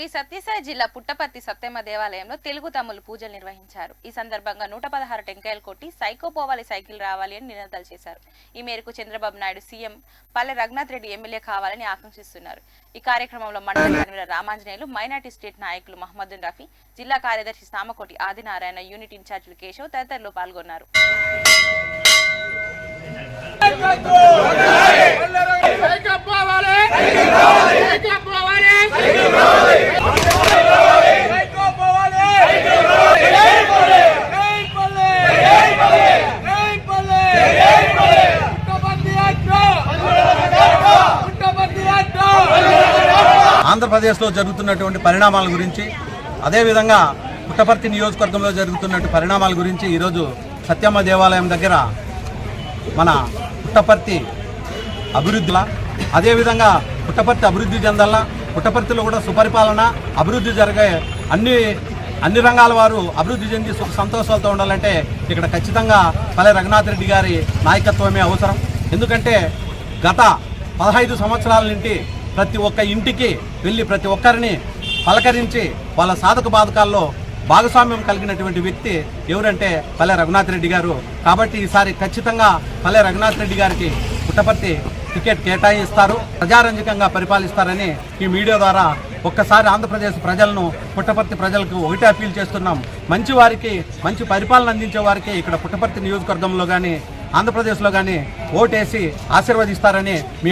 శ్రీ సత్యసాయి జిల్లా పుట్టపర్తి సత్యమ్మ దేవాలయంలో తెలుగు తమ్ములు పూజలు నిర్వహించారు. ఈ సందర్భంగా నూట పదహారు టెంకాయలు కొట్టి సైకో పోవాలి సైకిల్ రావాలి అని నినాదాలు చేశారు. ఈ మేరకు చంద్రబాబు నాయుడు సీఎం పల్లె రఘునాథ్ రెడ్డి ఎమ్మెల్యే కావాలని ఆకాంక్షిస్తున్నారు. ఈ కార్యక్రమంలో మండల కన్వీనర్ రామాంజనేయులు మైనార్టీ స్టేట్ నాయకులు మహమ్మదున్ రఫీ జిల్లా కార్యదర్శి సామకోటి ఆదినారాయణ యూనిట్ ఇన్ఛార్జీలు కేశవ్ తదితరులు పాల్గొన్నారు సైకిల్ పోవాలి సైకిల్ పోవాలి సైకిల్ పోవాలి జై పల్లె జై పల్లె జై పల్లె పుట్టపర్తి యాత్ర పుట్టపర్తి యాత్ర ఆంధ్రప్రదేశ్లో జరుగుతున్నటువంటి పరిణామాల గురించి అదేవిధంగా పుట్టపర్తి నియోజకవర్గంలో జరుగుతున్నటువంటి పరిణామాల గురించి ఈరోజు సత్యమ్మ దేవాలయం దగ్గర మన పుట్టపర్తి అభివృద్ధిలా అదేవిధంగా పుట్టపర్తి అభివృద్ధి చెందాలా పుట్టపర్తిలో కూడా సుపరిపాలన అభివృద్ధి జరిగే అన్ని అన్ని రంగాల వారు అభివృద్ధి చెంది సుఖ సంతోషాలతో ఉండాలంటే ఇక్కడ ఖచ్చితంగా పల్లె రఘునాథ్ రెడ్డి గారి నాయకత్వమే అవసరం. ఎందుకంటే గత పదహైదు సంవత్సరాల నుండి ప్రతి ఒక్క ఇంటికి వెళ్ళి ప్రతి ఒక్కరిని పలకరించి వాళ్ళ సాధక బాధకాల్లో భాగస్వామ్యం కలిగినటువంటి వ్యక్తి ఎవరంటే పల్లె రఘునాథ్ రెడ్డి గారు. కాబట్టి ఈసారి ఖచ్చితంగా పల్లె రఘునాథ్ రెడ్డి గారికి పుట్టపర్తి టికెట్ కేటాయిస్తారు ప్రజారంజకంగా పరిపాలిస్తారని ఈ మీడియా ద్వారా ఒక్కసారి ఆంధ్రప్రదేశ్ ప్రజలను పుట్టపర్తి ప్రజలకు ఒకటే అప్పీల్ చేస్తున్నాం. మంచి వారికి మంచి పరిపాలన అందించే వారికి ఇక్కడ పుట్టపర్తి నియోజకవర్గంలో కానీ ఆంధ్రప్రదేశ్లో కానీ ఓటేసి ఆశీర్వదిస్తారని మీ